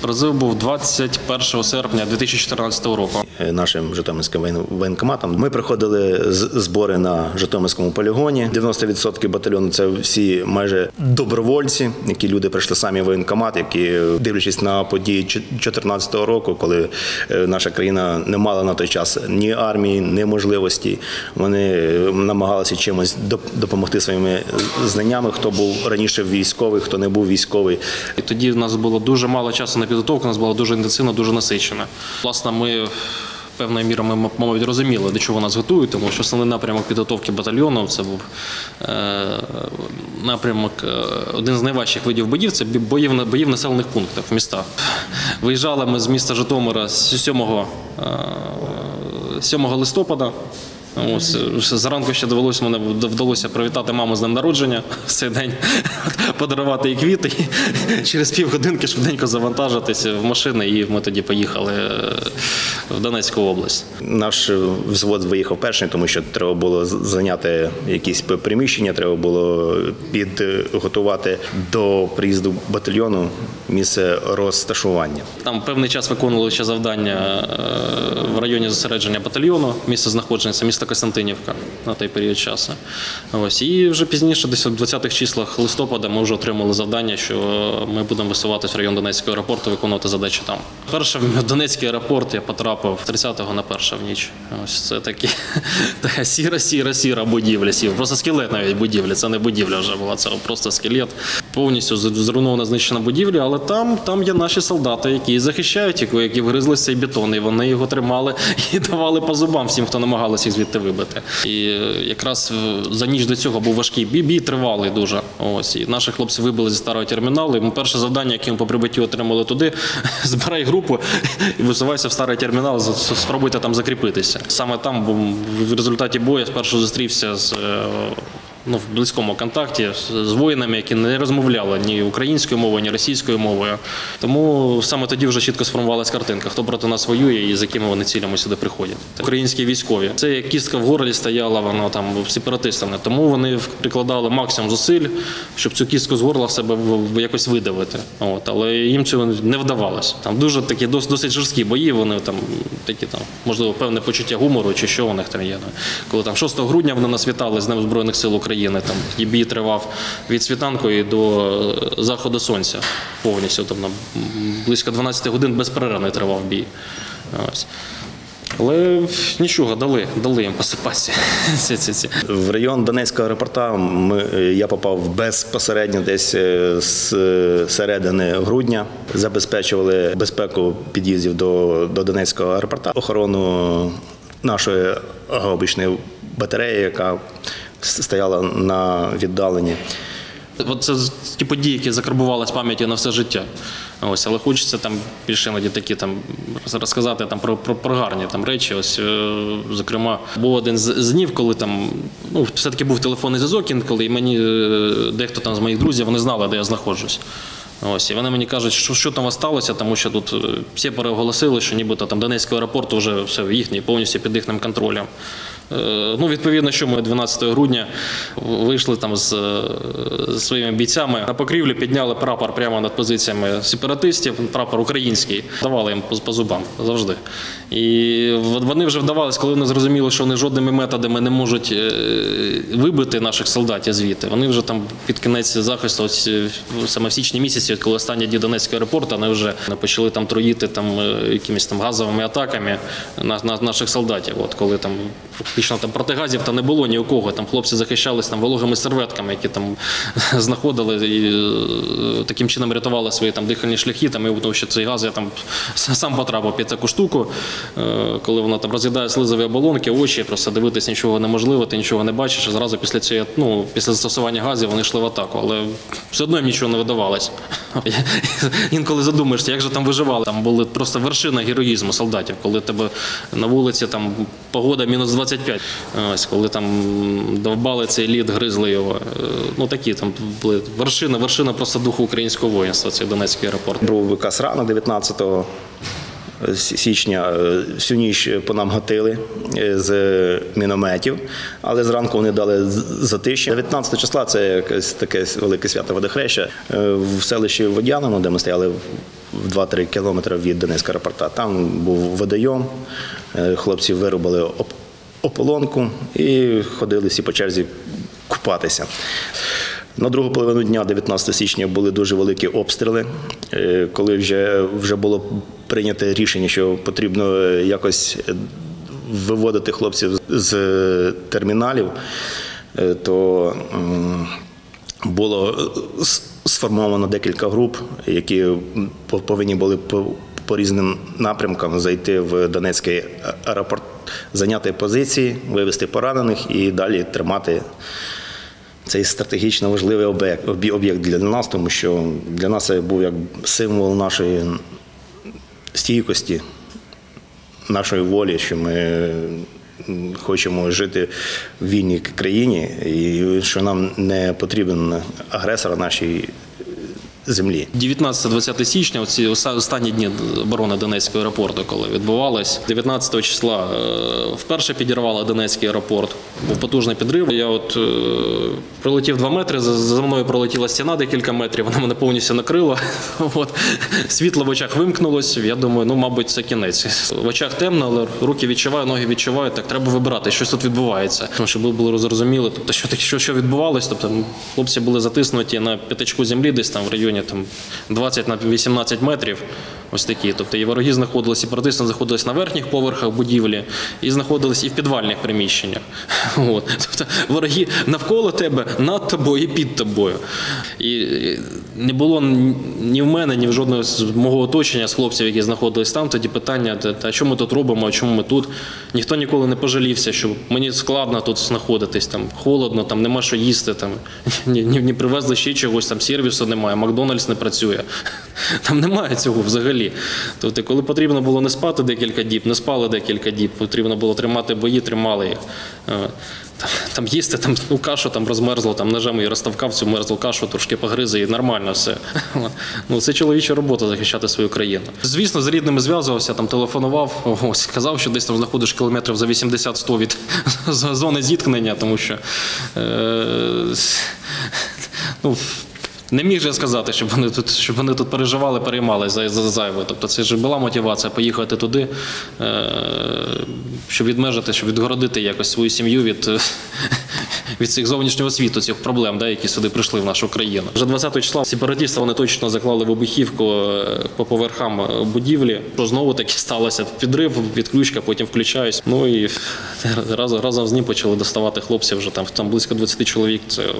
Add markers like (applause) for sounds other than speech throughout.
Призив був 21 серпня 2014 року. Е, нашим Житомирським воєн- воєнкоматом. Ми проходили з- збори на Житомирському полігоні. 90% батальйону це всі майже добровольці, які люди прийшли самі в воєнкомат, які дивлячись на події 2014 року, коли е, наша країна не мала на той час ні армії, ні можливості. Вони е, намагалися чимось допомогти своїми знаннями. Хто був раніше військовий, хто не був військовий. І тоді в нас було дуже мало часу на підготовку, у нас була дуже інтенсивна, дуже насичена. Власне, ми певною мірою мабуть, розуміли, до чого нас готують, тому що основний напрямок підготовки батальйону це був е, напрямок, е, один з найважчих видів боїв це боїв, бої в населених пунктах в містах. Виїжджали ми з міста Житомира 7, е, 7 листопада. Ось зранку ще довелося мене вдалося привітати маму з днем народження в (laughs) цей день, (laughs) подарувати їй квіти. І через півгодинки швиденько завантажитися в машини, і ми тоді поїхали е, в Донецьку область. Наш взвод виїхав перший, тому що треба було зайняти якісь приміщення, треба було підготувати до приїзду батальйону місце розташування. Там певний час виконували ще завдання е, в районі зосередження батальйону, місце знаходження це Костянтинівка на той період часу. Ось і вже пізніше, десь в 20-х числах листопада, ми вже отримали завдання, що ми будемо висуватися в район Донецького аеропорту, виконувати задачі там. Перше в Донецький аеропорт я потрапив 30-го на перше в ніч. Ось це такі (laughs) така сіра, сіра, сіра будівля. Сіра. Просто скелет навіть будівлі. Це не будівля вже була, це просто скелет. Повністю зруйнована знищена будівля, але там, там є наші солдати, які захищають які вгризли цей бетон, і вони його тримали (laughs) і давали по зубам всім, хто намагалися їх звідти вибити. І е, якраз е, за ніч до цього був важкий бій, бій тривалий дуже. Ось і наші хлопці вибили зі старого терміналу. І перше завдання, яке ми по прибитті отримали туди, (laughs) збирай групу і висувайся в старий термінал, спробуйте там закріпитися. Саме там в результаті бою спершу зустрівся з. Ну, в близькому контакті з- воїнами, які не розмовляли ні українською мовою, ні російською мовою. Тому саме тоді вже чітко сформувалась картинка, хто проти нас воює і з якими вони цілями сюди приходять. Українські військові. Це як кістка в горлі стояла, воно там сепаратистами. Тому вони прикладали максимум зусиль, щоб цю кістку з горла в себе якось видавити. От, але їм цього не вдавалося. Там дуже такі досить жорсткі бої. Вони там такі там, можливо, певне почуття гумору чи що у них там є. Коли там 6 грудня вони нас вітали з Днем Збройних сил України. Там і бій тривав від світанку і до е, заходу сонця повністю. Там на близько 12 годин безперервно тривав бій. Ось. Але нічого, дали, дали їм посипатися. (laughs) В район Донецького аеропорта е, я попав безпосередньо десь е, з середини грудня. Забезпечували безпеку під'їздів до, до Донецького аеропорта, охорону нашої гаубичної батареї, яка стояла на віддаленні. От це ті події, які закарбували з пам'яті на все життя. Ось, але хочеться там більше іноді такі там розказати там про, про, про гарні там речі. Ось, е, зокрема, був один з, днів, коли там ну, все-таки був телефонний зв'язок інколи, і мені е, дехто там з моїх друзів вони знали, де я знаходжусь. Ось, і вони мені кажуть, що, що там сталося, тому що тут е, всі переоголосили, що нібито там Донецький аеропорт вже все їхній, повністю під їхнім контролем. Е, Ну, відповідно, що ми 12 грудня вийшли там з, е, з своїми бійцями на покрівлі, підняли прапор прямо над позиціями сепаратистів, прапор український, давали їм по, по зубам завжди. І вони вже вдавались, коли вони зрозуміли, що вони жодними методами не можуть е, вибити наших солдатів звідти. Вони вже там під кінець захисту, ось, саме в січні місяці, коли останні дні Донецького аеропорту, вони вже почали там троїти там якимись там газовими атаками на, на наших солдатів. От коли там фактично там протигазів та не було ні у кого. Там хлопці захищались там вологими серветками, які там (laughs) знаходили і е, таким чином рятували свої там дихальні шляхи. Там і тому що цей газ я там (laughs) сам потрапив під таку штуку, е, коли вона там роз'їдає слизові оболонки, очі, просто дивитись нічого неможливо, ти нічого не бачиш. Зразу після цієї, ну після застосування газів вони йшли в атаку, але все одно їм нічого не видавалось. (laughs) Інколи задумаєшся, як же там виживали. Там були просто вершина героїзму солдатів, коли тебе на вулиці там погода мінус 25. Ось коли там довбали цей лід, гризли його. Е, Ну такі там були вершина, вершина просто духу українського воїнства. Цей Донецький аеропорт. Був виказ рано 19-го. січня е, всю ніч по нам гатили е, з мінометів, але зранку вони дали затиші. 19 числа це якесь таке велике свято водохреща в селищі Водяному, де ми стояли в 2-3 кілометри від Донецького аеропорта. Там був водойом, хлопці вирубали ополонку і ходили всі по черзі купатися. На другу половину дня, 19 січня, були дуже великі обстріли, е, коли вже, вже було прийнято рішення, що потрібно е, якось е, виводити хлопців з терміналів, то було сформовано декілька груп, які повинні були по різним напрямкам зайти в Донецький аеропорт, зайняти позиції, вивести поранених і далі тримати цей стратегічно важливий об'єкт, для нас, тому що для нас це був як символ нашої стійкості, нашої волі, що ми хочемо жити в вільній країні, і що нам не потрібен агресор нашій землі. 19-20 січня, оці останні дні оборони Донецького аеропорту, коли відбувалось, 19 числа е, вперше підірвали Донецький аеропорт. Був потужний підрив. Я от е, пролетів 2 метри, за, мною пролетіла стіна декілька метрів, вона мене повністю накрила. (laughs) От. Світло в очах вимкнулось. Я думаю, ну, мабуть, це кінець. В очах темно, але руки відчуваю, ноги відчуваю. Так треба вибирати, щось тут відбувається. Тому щоб ви були зрозуміли, тобто, що, що, що відбувалось. Тобто, хлопці були затиснуті на п'ятачку землі, десь там в районі там 20 на 18 метрів. Ось такі. Тобто і вороги знаходилися, сепаратисти знаходились на верхніх поверхах будівлі і знаходились і в підвальних приміщеннях. (laughs) От. Тобто вороги навколо тебе, над тобою і під тобою. І і не було ні в мене, ні в жодного з мого оточення з хлопців, які знаходились там, тоді питання, та, та що ми тут робимо, а чому ми тут. Ніхто ніколи не пожалівся, що мені складно тут знаходитись, там холодно, там нема що їсти, там (laughs) ні, ні, ні привезли ще чогось, там сервісу немає, Макдональдс не працює. (laughs) Там немає цього взагалі. Тобто, коли потрібно було не спати декілька діб, не спали декілька діб, потрібно було тримати бої, тримали їх. Е, там їсти, там ну, кашу там розмерзло, там ножем і розставкав цю мерзлу кашу, трошки погризи і нормально все. (laughs) Ну, це чоловіча робота захищати свою країну. Звісно, з рідними зв'язувався, там телефонував, ось казав, що десь там знаходиш кілометрів за 80-100 від (laughs) зони зіткнення, тому що е, (laughs) ну, не міг же сказати, щоб вони тут, щоб вони тут переживали, переймали за, за зайве. Тобто це ж була мотивація поїхати туди, е, щоб відмежити, щоб відгородити якось свою сім'ю від, (laughs) від цих зовнішнього світу, цих проблем, да, які сюди прийшли в нашу країну. Вже 20 числа сепаратисти вони точно заклали вибухівку е, по поверхам будівлі. Що знову таки сталося підрив, відключка, потім включаюсь. Ну і разом, разом з ним почали доставати хлопців вже там, там близько 20 чоловік. Це е,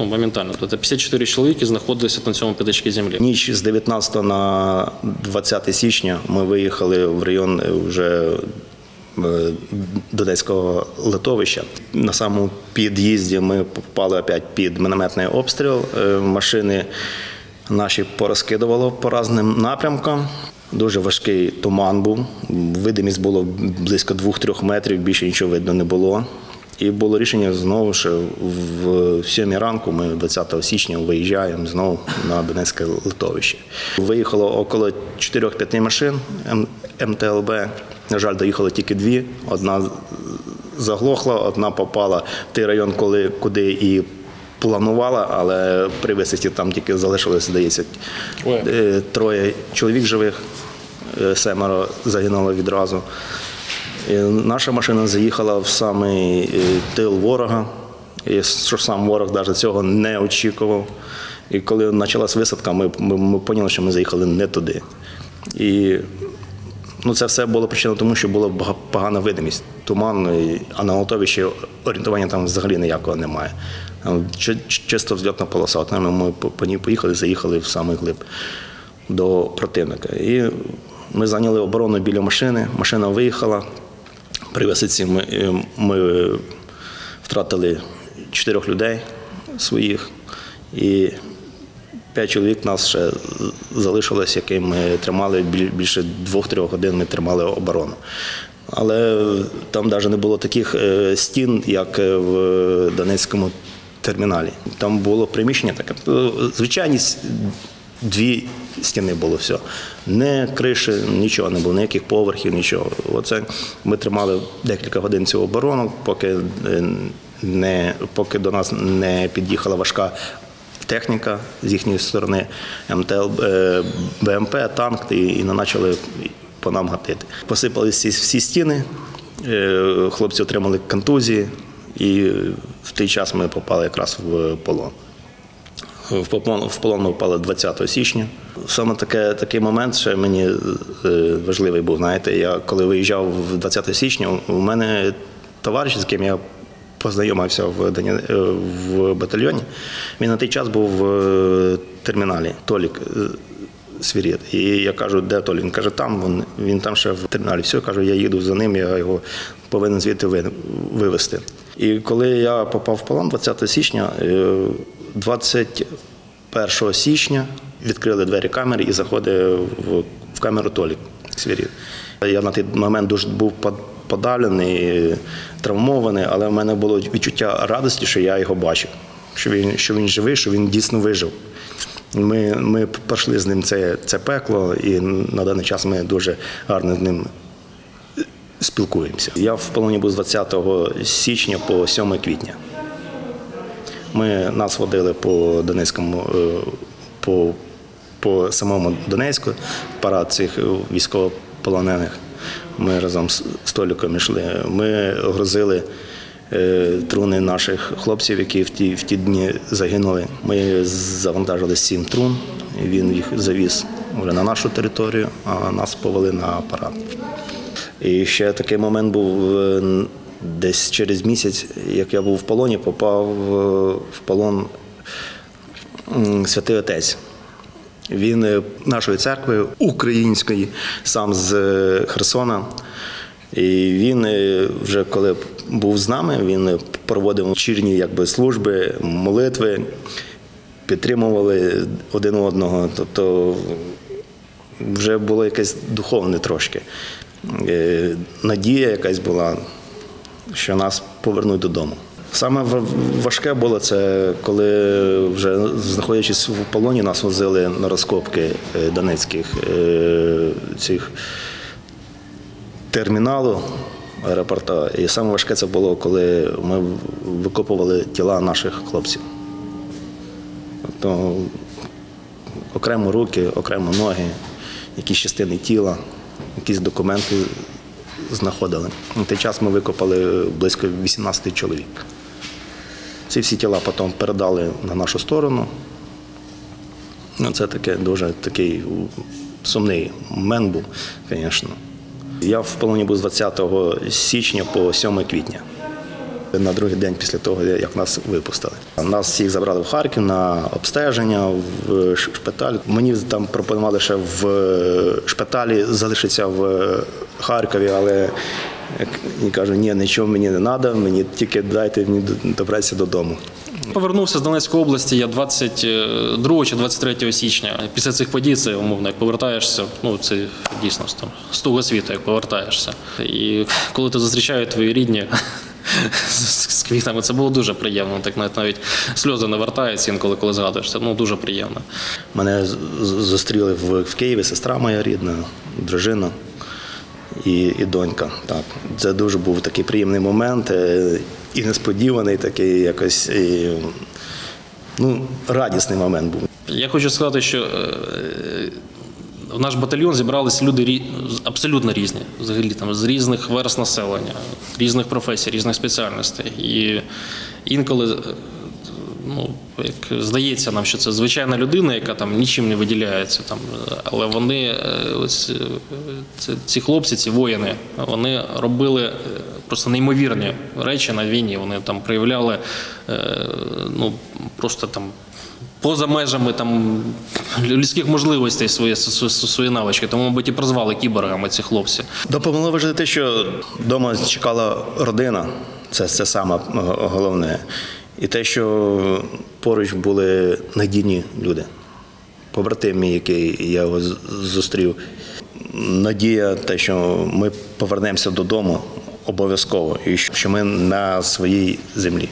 Ну, моментально. Тобто 54 чоловіки знаходилися на цьому п'ятачці землі. Ніч з 19 на 20 січня ми виїхали в район вже е, Донецького литовища. На самому під'їзді ми попали опять під мінометний обстріл. Е, Машини наші порозкидувало по різним напрямкам. Дуже важкий туман був. Видимість було близько 2-3 метрів, більше нічого видно не було. І було рішення знову ж в 7 ранку, ми 20 січня виїжджаємо знову на Донецьке литовище. Виїхало около 4-5 машин МТЛБ. На жаль, доїхало тільки дві. Одна заглохла, одна попала в той район, коли, куди і планувала, але при висадці там тільки залишилося, здається, Троє. е, чоловік живих, е, семеро загинуло відразу. Наша машина заїхала в самий е, тил ворога, і що сам ворог навіть цього не очікував. І коли почалась висадка, ми, ми, ми поняли, що ми заїхали не туди. І ну, це все було причина тому, що була погана видимість. Туман, а на готовищі орієнтування там взагалі ніякого немає. Там чи- чи- чисто взльотна полоса. От ми, по ній поїхали, заїхали в самий глиб до противника. І ми зайняли оборону біля машини. Машина виїхала. При висадці ми, е, ми втратили чотирьох людей своїх. І п'ять чоловік нас ще залишилось, яким ми тримали більше двох-трьох годин ми тримали оборону. Але там навіть не було таких е, стін, як е, в Донецькому терміналі. Там було приміщення таке. Звичайні с- дві стіни було все. Не криші, нічого не було, ніяких поверхів, нічого. Оце ми тримали декілька годин цю оборону, поки е, не поки до нас не під'їхала важка техніка з їхньої сторони, МТЛ, е, БМП, танк, і, і не почали по нам гатити. Посипалися всі, стіни, е, хлопці отримали контузії, і в той час ми попали якраз в полон. В полон, впали 20 січня. Саме таке, такий момент ще мені е, важливий був. Знаєте, я коли виїжджав 20 січня, у мене товариш, з ким я познайомився в, е, в батальйоні, він на той час був в е, терміналі Толік. Свіріт. І я кажу, де Толік? Він каже, там він, він там ще в терміналі. Все, кажу, я їду за ним, я його повинен звідти вивезти. І коли я попав в полон 20 січня, 21 січня відкрили двері камери і заходить в, камеру Толік Свіріт. Я на той момент дуже був подавлений, травмований, але в мене було відчуття радості, що я його бачив, що він, що він живий, що він дійсно вижив. Ми, ми пройшли з ним це, це пекло, і на даний час ми дуже гарно з ним спілкуємося. Я в полоні був з 20 січня по 7 квітня. Ми нас водили по Донецькому, е, по, по самому Донецьку, парад цих військовополонених. Ми разом з Століком йшли. Ми грузили е, труни наших хлопців, які в ті, в ті дні загинули. Ми завантажили сім трун. Він їх завіз вже на нашу територію, а нас повели на парад. І ще такий момент був е, десь через місяць, як я був в полоні, попав е, в полон святий отець. Він е, нашої церкви української, сам з е, Херсона. І він вже коли був з нами, він проводив вечірні якби, служби, молитви, підтримували один одного. Тобто вже було якесь духовне трошки. Надія якась була, що нас повернуть додому. Саме важке було це, коли вже знаходячись в полоні, нас возили на розкопки е, донецьких е, цих терміналу аеропорта. І саме важке це було, коли ми викопували тіла наших хлопців. Тобто окремо руки, окремо ноги, якісь частини тіла, якісь документи знаходили. На той час ми викопали близько 18 чоловік. Ці всі тіла потім передали на нашу сторону. Ну, це таке дуже такий сумний момент був, звісно. Я в полоні був з 20 січня по 7 квітня. На другий день після того, як нас випустили. Нас всіх забрали в Харків на обстеження, в шпиталь. Мені там пропонували ще в шпиталі залишитися в Харкові, як я кажу, ні, нічого мені не треба, мені тільки дайте мені добратися додому. Повернувся з Донецької області я 22 чи 23 січня. Після цих подій це умовно, як повертаєшся, ну це дійсно з того світу, як повертаєшся. І коли ти зустрічають твої рідні (laughs) з, квітами, це було дуже приємно. Так навіть навіть сльози навертаються інколи, коли згадуєш. Це ну дуже приємно. Мене зустріли в, в Києві сестра моя рідна, дружина і, і донька. Так. Це дуже був такий приємний момент е, і несподіваний такий якось. І, ну, радісний момент був. Я хочу сказати, що е, в наш батальйон зібралися люди абсолютно різні, взагалі там з різних верст населення, різних професій, різних спеціальностей. І інколи. е, Ну, як здається нам, що це звичайна людина, яка там нічим не виділяється. Там, але вони, е, ось, е, ці хлопці, ці воїни, вони робили просто неймовірні речі на війні. Вони там проявляли ну, просто там поза межами там людських можливостей свої, свої, навички. Тому, мабуть, і прозвали кіборгами ці хлопці. Допомогло вижити те, що вдома чекала родина, це, це саме е, головне. І те, що поруч були надійні люди. Побратим який я його зустрів. Надія, те, що ми повернемося додому обов'язково, і що ми на своїй землі.